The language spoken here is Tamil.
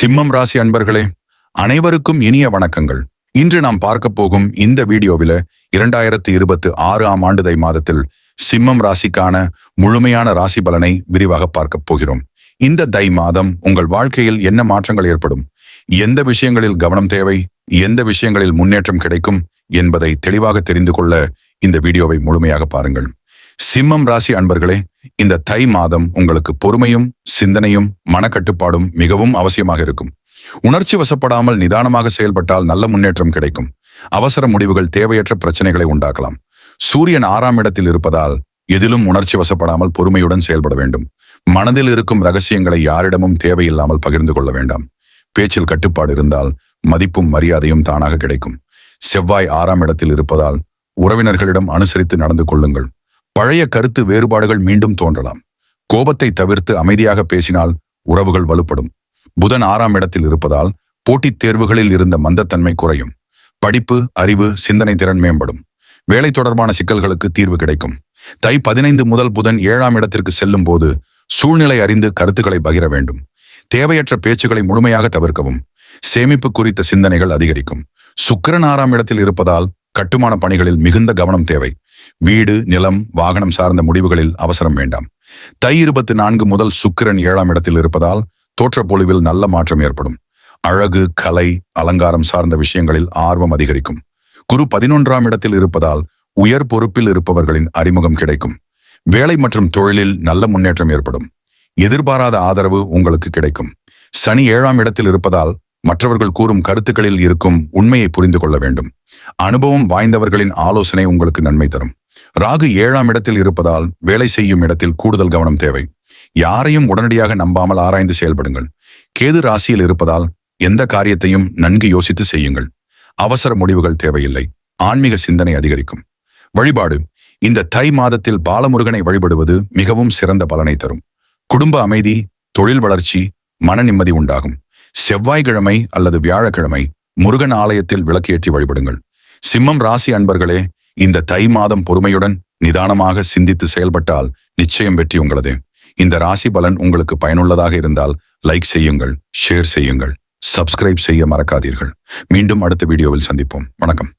சிம்மம் ராசி அன்பர்களே அனைவருக்கும் இனிய வணக்கங்கள். இன்று நாம் பார்க்க போகும் இந்த வீடியோவில இரண்டாயிரத்தி இருபத்தி ஆறு ஆம் ஆண்டு தை மாதத்தில் சிம்மம் ராசிக்கான முழுமையான ராசி பலனை விரிவாக பார்க்கப் போகிறோம். இந்த தை மாதம் உங்கள் வாழ்க்கையில் என்ன மாற்றங்கள் ஏற்படும்? எந்த விஷயங்களில் கவனம் தேவை? எந்த விஷயங்களில் முன்னேற்றம் கிடைக்கும்? என்பதை தெளிவாக தெரிந்து கொள்ள இந்த வீடியோவை முழுமையாக பாருங்கள். சிம்மம் ராசி அன்பர்களே இந்த தை மாதம் உங்களுக்கு பொறுமையும் சிந்தனையும் மனக்கட்டுப்பாடும் மிகவும் அவசியமாக இருக்கும். உணர்ச்சி வசப்படாமல் நிதானமாக செயல்பட்டால் நல்ல முன்னேற்றம் கிடைக்கும். அவசர முடிவுகள் தேவையற்ற பிரச்சனைகளை உண்டாக்கலாம். சூரியன் ஆறாம் இடத்தில் இருப்பதால் எதிலும் உணர்ச்சி வசப்படாமல் பொறுமையுடன் செயல்பட வேண்டும். மனதில் இருக்கும் ரகசியங்களை யாரிடமும் தேவையில்லாமல் பகிர்ந்து கொள்ள வேண்டாம். பேச்சில் கட்டுப்பாடு இருந்தால் மதிப்பும் மரியாதையும் தானாக கிடைக்கும். செவ்வாய் ஆறாம் இடத்தில் இருப்பதால் உறவினர்களிடம் அனுசரித்து நடந்து கொள்ளுங்கள். பழைய கருத்து வேறுபாடுகள் மீண்டும் தோன்றலாம். கோபத்தை தவிர்த்து அமைதியாக பேசினால் உறவுகள் வலுப்படும். புதன் ஆறாம் இடத்தில் இருப்பதால் போட்டித் தேர்வுகளில் இருந்த மந்தத்தன்மை குறையும். படிப்பு அறிவு சிந்தனை திறன் மேம்படும். வேலை தொடர்பான சிக்கல்களுக்கு தீர்வு கிடைக்கும். தை பதினைந்து முதல் புதன் ஏழாம் இடத்திற்கு செல்லும் போது சூழ்நிலை அறிந்து கருத்துக்களை பகிர வேண்டும். தேவையற்ற பேச்சுகளை முழுமையாக தவிர்க்கவும். சேமிப்பு குறித்த சிந்தனைகள் அதிகரிக்கும். சுக்கிரன் ஆறாம் இடத்தில் இருப்பதால் கட்டுமான பணிகளில் மிகுந்த கவனம் தேவை. வீடு நிலம் வாகனம் சார்ந்த முடிவுகளில் அவசரம் வேண்டாம். தை இருபத்தி நான்கு முதல் சுக்கிரன் ஏழாம் இடத்தில் இருப்பதால் தோற்றப்பொழிவில் நல்ல மாற்றம் ஏற்படும். அழகு கலை அலங்காரம் சார்ந்த விஷயங்களில் ஆர்வம் அதிகரிக்கும். குரு பதினொன்றாம் இடத்தில் இருப்பதால் உயர் பொறுப்பில் இருப்பவர்களின் அறிமுகம் கிடைக்கும். வேலை மற்றும் தொழிலில் நல்ல முன்னேற்றம் ஏற்படும். எதிர்பாராத ஆதரவு உங்களுக்கு கிடைக்கும். சனி ஏழாம் இடத்தில் இருப்பதால் மற்றவர்கள் கூறும் கருத்துக்களில் இருக்கும் உண்மையை புரிந்து கொள்ள வேண்டும். அனுபவம் வாய்ந்தவர்களின் ஆலோசனை உங்களுக்கு நன்மை தரும். ராகு ஏழாம் இடத்தில் இருப்பதால் வேலை செய்யும் இடத்தில் கூடுதல் கவனம் தேவை. யாரையும் உடனடியாக நம்பாமல் ஆராய்ந்து செயல்படுங்கள். கேது ராசியில் இருப்பதால் எந்த காரியத்தையும் நன்கு யோசித்து செய்யுங்கள். அவசர முடிவுகள் தேவையில்லை. ஆன்மீக சிந்தனை அதிகரிக்கும். வழிபாடு. இந்த தை மாதத்தில் பாலமுருகனை வழிபடுவது மிகவும் சிறந்த பலனை தரும். குடும்ப அமைதி தொழில் வளர்ச்சி மன நிம்மதி உண்டாகும். செவ்வாய்க்கிழமை அல்லது வியாழக்கிழமை முருகன் ஆலயத்தில் விளக்கேற்றி வழிபடுங்கள். சிம்மம் ராசி அன்பர்களே இந்த தை மாதம் பொறுமையுடன் நிதானமாக சிந்தித்து செயல்பட்டால் நிச்சயம் வெற்றி உங்களது. இந்த ராசி பலன் உங்களுக்கு பயனுள்ளதாக இருந்தால் லைக் செய்யுங்கள் ஷேர் செய்யுங்கள் சப்ஸ்கிரைப் செய்ய மறக்காதீர்கள். மீண்டும் அடுத்த வீடியோவில் சந்திப்போம். வணக்கம்.